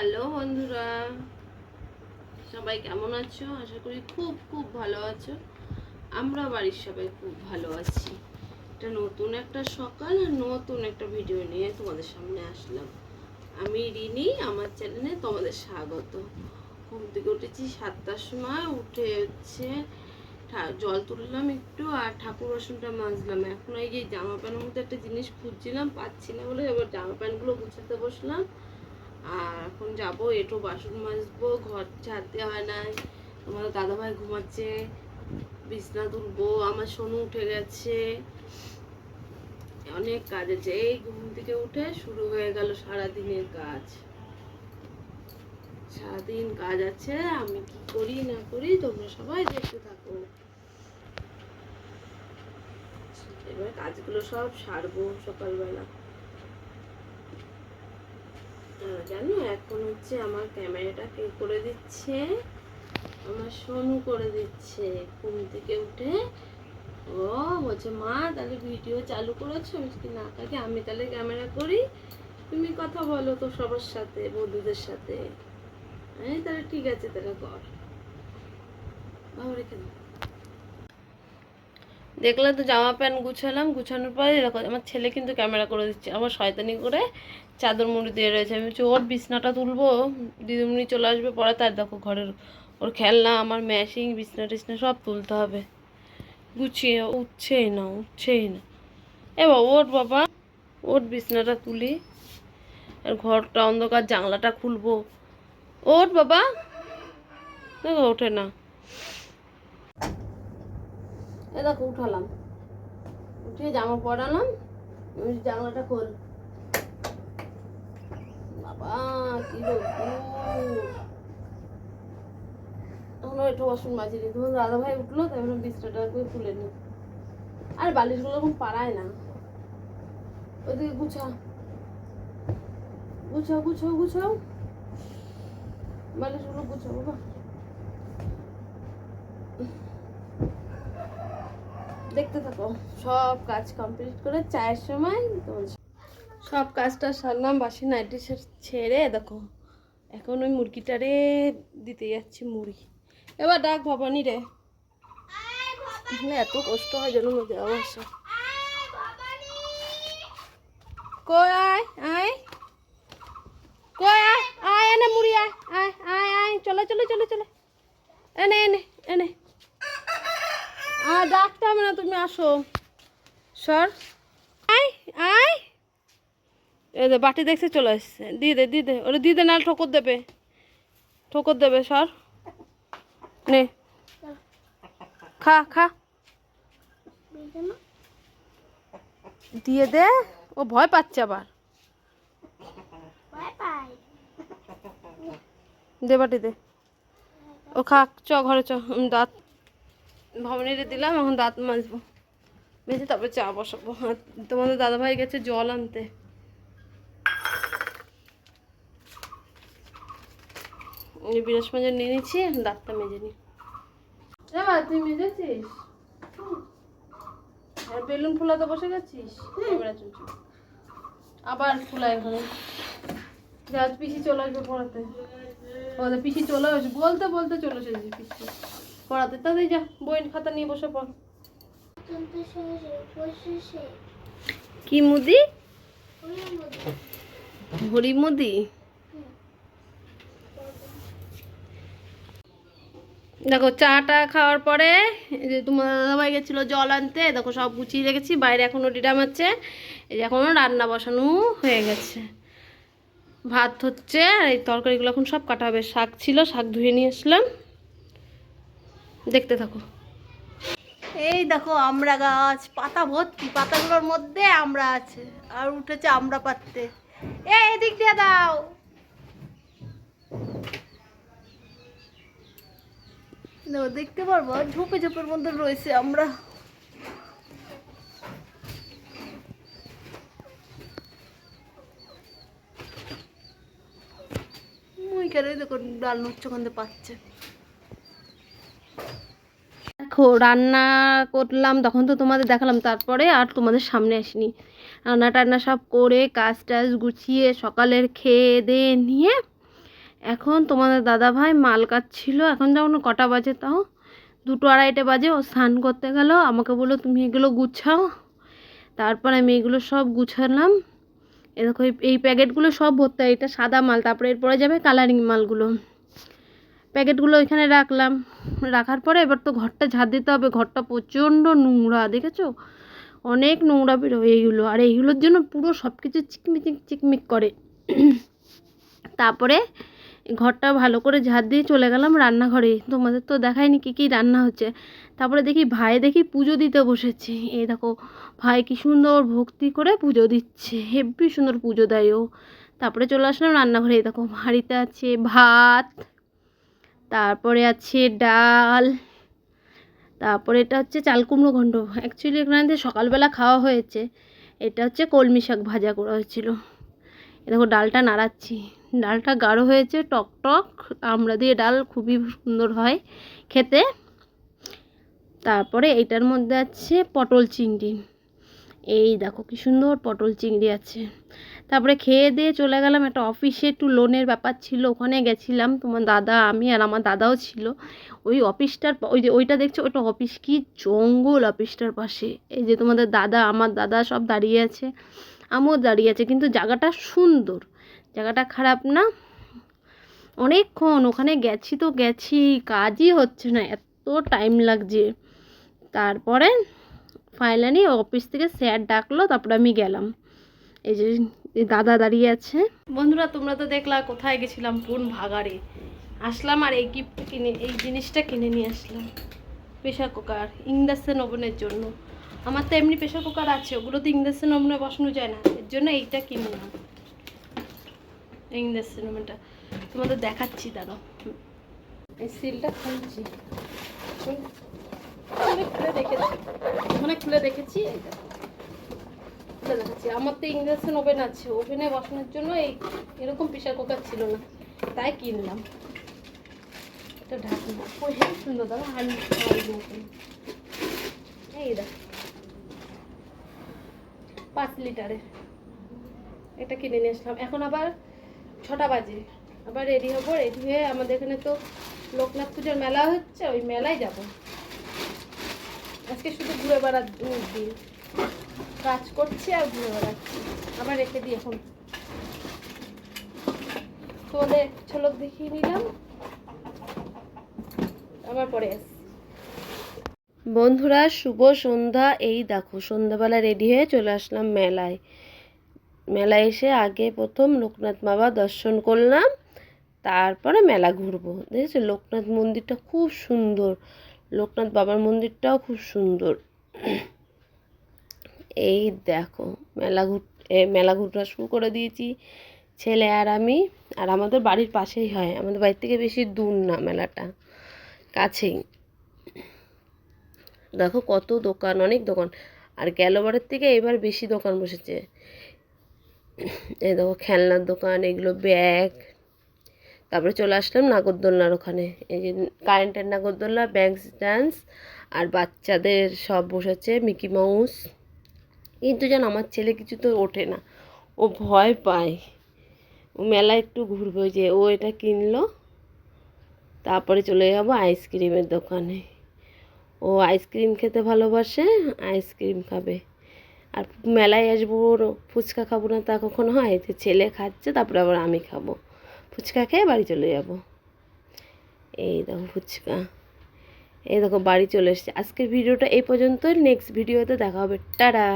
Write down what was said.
Hello বন্ধুরা, সবাই কেমন আছো? আশা করি খুব খুব ভালো আছো। আমরা বাড়ির সবাই খুব ভালো আছি। এটা নতুন একটা সকাল আর নতুন একটা ভিডিও নিয়ে তোমাদের সামনে আসলাম। আমি রিনি, আমার চ্যানেলে তোমাদের স্বাগত। ঘুম থেকে উঠেছি সাতটার সময়, উঠে হচ্ছে জল তুললাম একটু আর ঠাকুর বাসনটা মাজলাম। এখন এই যে জামা প্যান্টের মধ্যে একটা জিনিস খুঁজছিলাম, পাচ্ছি না বলে এবার জামা প্যান্টগুলো গুছাতে বসলাম। আর এখন যাব, এটো বাসন মাজবো, ঘর ছাড়তে হয় নাই। তোমাদের দাদাভাই ঘুমাচ্ছে, বিছনা তুলবো, আমার সোনু উঠে গেছে। অনেক কাজ আছে। এই ঘুম থেকে উঠে শুরু হয়ে গেল সারাদিনের কাজ। সারাদিন কাজ আছে, আমি কি করি, না করি, তোমরা সবাই দেখতে থাকো। এবার কাজগুলো সব সারবো সকালবেলা। জানো, এখন হচ্ছে আমার ক্যামেরাটা কে করে দিচ্ছে? আমার সোনু করে দিচ্ছে ঘুম থেকে উঠে। ও বলছে, মা, তাহলে ভিডিও চালু করেছ? কি না, কাকে, আমি তাহলে ক্যামেরা করি। তুমি কথা বলো তো সবার সাথে, বন্ধুদের সাথে। এই, তাহলে ঠিক আছে, তাহলে কর। রেখে দাও। দেখলে তো জামা প্যান্ট গুছালাম, গুছানোর পরে দেখো আমার ছেলে কিন্তু ক্যামেরা করে দিচ্ছে, আমার শয়তানি করে চাদর মুড়ি দিয়ে রয়েছে। আমি বলছি, ওর বিছনাটা তুলবো, দিদিমণি চলে আসবে পরে তার দেখো ঘরের ওর খেলনা, আমার ম্যাশিং বিছনা টিছনা সব তুলতে হবে। গুছিয়ে উঠছেই না উঠছেই না। এ বাবা, ওর বাবা, ওর বিছনাটা তুলি, আর ঘরটা, অন্ধকার জানলাটা খুলবো। ওর বাবা ওঠে না। এ দেখো, উঠালাম। উঠিয়ে জামা পরালাম জানলাটা খোল। বাবা, কি একটু দাদা ভাই উঠল, তাই করে নি আর বালিশগুলো এখন পারায় না। ওইদিকে গুছা গুছাও গুছাও গুছাও। বালিশগুলো গুছাও, বাবা। দেখতে থাকো। সব কাজ কমপ্লিট করে চায়ের সময় সব কাজটা সারলাম, বাসি নাইটি ছেড়ে, দেখো, এখন ওই মুরগিটারে দিতে যাচ্ছি, মুড়ি। এবার ডাক ভবানী রে। এত কষ্ট হয় যেন অবশ্য কই আয় আয়। আয় আয় মুড়ি, আয় আয় আয় আয়, চলে চলে চলে চলে এনে এনে এনে আর ডাকতে হবে না সর। আয় আয়। দে বাটি দেখছে চলে এসছে দিয়ে দে দিয়ে দে। ওরে দিয়ে দে, নাহলে ঠোকর দেবে। ঠোকর দেবে, সর। নে। খা খা। দিয়ে দে। ও ভয় পাচ্ছে আবার। দে বাটি দে। ও খা, চ, ঘরে চ। দাঁত ভবনীরে দিলাম, এখন দাঁত মাজবো। মেজে তারপরে চা বসাবো। তোমাদের দাদাভাই গেছে জল আনতে। এই বিরাজ নিয়ে নিচ্ছি দাঁতটা মেজে নি এবার তুই মেজেছিস? আর বেলুন ফুলাতে বসে গেছিস? আবার ফুলা এখানে। আজ পিসি চলে আসবে পড়াতে। ওদের পিসি চলে আসবে। বলতে বলতে চলে এসেছি পিসি। পড়াতে। তাদের যা বই খাতা নিয়ে বসে পড়। কি মুদি? হরি মুদি? দেখো, চাটা খাওয়ার পরে যে তোমার দাদাভাই গেছিল জল আনতে, দেখো সব গুছিয়ে রেখেছি, বাইরে এখনও ডিডাম আছে। এই যে এখনও রান্না বসানো হয়ে গেছে। ভাত হচ্ছে, আর এই তরকারিগুলো এখন সব কাটা হবে। শাক ছিল, শাক ধুয়ে নিয়ে আসলাম। দেখতে থাকো। এই দেখো আমরা গাছ পাতা ভর্তি পাতাগুলোর মধ্যে আমরা আছে আর উঠেছে আমরা পাততে এই এদিক দিয়ে দাও। দেখো, দেখতে পারব ঝোপে ঝোপের মধ্যে রয়েছে আমরা। ওইখানে দেখো ডাল নুচ্ছ পাচ্ছে। রান্না করলাম, তখন তো তোমাদের দেখালাম, তারপরে আর তোমাদের সামনে আসিনি। রান্না টান্না সব করে কাজ টাজ গুছিয়ে, সকালের খেয়ে দিয়ে নিয়ে, এখন তোমাদের দাদা ভাই মাল কাটছিল, এখন যখন কটা বাজে তাও, দুটো আড়াইটে বাজে, ও স্নান করতে গেল, আমাকে বলল, তুমি এগুলো গুছাও। তারপর আমি এগুলো সব গুছালাম। এ দেখো, এই- প্যাকেটগুলো সব ভর্তি। এটা সাদা মাল, তারপরে এরপরে যাবে কালারিং মালগুলো। প্যাকেটগুলো ওইখানে রাখলাম। রাখার পরে এবার তো ঘরটা ঝাড় দিতে হবে। ঘরটা প্রচণ্ড নোংরা, দেখেছ? অনেক নোংরা বেরোয় এইগুলো। আর এইগুলোর জন্য পুরো সব কিছু চিকমিচিক, চিকমিক করে। তারপরে ঘরটা ভালো করে ঝাড় দিয়ে চলে গেলাম রান্নাঘরে। তোমাদের তো দেখায়নি কী কী রান্না হচ্ছে। তারপরে দেখি ভাই দেখি পুজো দিতে বসেছে। এই দেখো, ভাই কি সুন্দর ভক্তি করে পুজো দিচ্ছে। হেব্বি সুন্দর পুজো দেয় ও। তারপরে চলে আসলাম রান্নাঘরে। এই দেখো হাঁড়িতে আছে ভাত তারপরে আছে ডাল, তারপরে এটা হচ্ছে চাল কুমড়ো ঘন্ট অ্যাকচুয়ালি এখানে সকালবেলা খাওয়া হয়েছে, এটা হচ্ছে কলমি শাক ভাজা করা হয়েছিল। দেখো ডালটা নাড়াচ্ছি। ডালটা গাঢ় হয়েছে, টক টক, আমরা দিয়ে ডাল খুবই সুন্দর হয় খেতে। তারপরে এইটার মধ্যে আছে পটল চিংড়ি। এই দেখো কি সুন্দর পটল চিংড়ি আছে। তারপরে খেয়ে দিয়ে চলে গেলাম। একটা অফিসে একটু লোনের ব্যাপার ছিল, ওখানে গেছিলাম। তোমার দাদা, আমি আর আমার দাদাও ছিল। ওই অফিসটার ওই যে ওইটা দেখছ ওইটা অফিস কি জঙ্গল অফিসটার পাশে। এই যে তোমাদের দাদা, আমার দাদা সব দাঁড়িয়ে আছে। আমিও দাঁড়িয়ে আছে, কিন্তু জায়গাটা সুন্দর। জায়গাটা খারাপ না। অনেকক্ষণ ওখানে গেছি তো গেছি, কাজই হচ্ছে না, এত টাইম লাগছে। তারপরে ফাইনালি অফিস থেকে স্যার ডাকলো, তারপরে আমি গেলাম। এই যে দাদা দাঁড়িয়ে আছে। বন্ধুরা, তোমরা তো দেখলা কোথায় গেছিলাম কোন ভাগাড়ে। আসলাম আর এই গিফট কিনে, এই জিনিসটা কিনে নিয়ে আসলাম। প্রেশার কুকার ইন্ডাকশন ওভেনের জন্য। আমার তো এমনি প্রেশার কুকার আছে ওগুলো তো ইন্ডাকশন ওভেনে বসানো যায় না। এর জন্য এইটা কিনলাম ইন্ডাকশন ওভেনটা তোমাদের দেখাচ্ছি দাঁড়াও এই সিলটা খুলছি। খুলে দেখেছি। ওখানে খুলে দেখেছি, এই দেখো। খুলে দেখাচ্ছি আমার তো ইন্ডাকশন ওভেন আছে, ওভেনে বসানোর জন্য এই এরকম প্রেশার কুকার ছিল না। তাই কিনলাম এটা ঢাকনা। ও সুন্দর দাদা, হাঁড়ি মতন এই দেখ, পাঁচ লিটারের এটা কিনে নিয়ে আসলাম। এখন আবার ছটা বাজে। আবার রেডি হব রেডি হয়ে আমাদের এখানে তো লোকনাথ পুজোর মেলা হচ্ছে, ওই মেলায় যাব। আজকে শুধু ঘুরে বেড়ার দুধ দিন। কাজ করছি আর ঘুরে বেড়াচ্ছি। আবার রেখে দিই এখন। তোমাদের ঝলক দেখিয়ে নিলাম। আমার পরে বন্ধুরা, শুভ সন্ধ্যা। এই দেখো, সন্ধ্যাবেলা রেডি হয়ে চলে আসলাম মেলায়। মেলায় এসে আগে প্রথম লোকনাথ বাবা দর্শন করলাম, তারপরে মেলা ঘুরবো। দেখেছ, লোকনাথ মন্দিরটা খুব সুন্দর। লোকনাথ বাবার মন্দিরটাও খুব সুন্দর। এই দেখো, মেলা ঘুর মেলা ঘুরতে শুরু করে দিয়েছি, ছেলে আর আমি, আর আমাদের বাড়ির পাশেই হয়, আমাদের বাড়ির থেকে বেশি দূর না মেলাটা, কাছেই। দেখো কত দোকান, অনেক দোকান, আর গেলবারের থেকে এবার বেশি দোকান বসেছে। এই দেখো খেলনার দোকান, এগুলো ব্যাগ, তারপরে চলে আসলাম নাগরদোলনার ওখানে, এই যে কারেন্টের নাগরদোলনা, ব্যাংক ডান্স আর বাচ্চাদের সব বসেছে, মিকি মাউস কিন্তু যেন আমার ছেলে কিছু তো ওঠে না। ও ভয় পায়। ও মেলায় একটু ঘুরবে যে, ও এটা কিনলো, তারপরে চলে যাব আইসক্রিমের দোকানে। ও আইসক্রিম খেতে ভালোবাসে, আইসক্রিম খাবে। আর মেলায় আসব ওর ফুচকা খাব না তা কখনো হয়? যে ছেলে খাচ্ছে, তারপরে আবার আমি খাব। ফুচকা খেয়ে বাড়ি চলে যাব। এই দেখো ফুচকা। এই দেখো বাড়ি চলে এসছে। আজকের ভিডিওটা এই পর্যন্ত নেক্সট ভিডিওতে দেখা হবে। টাটা।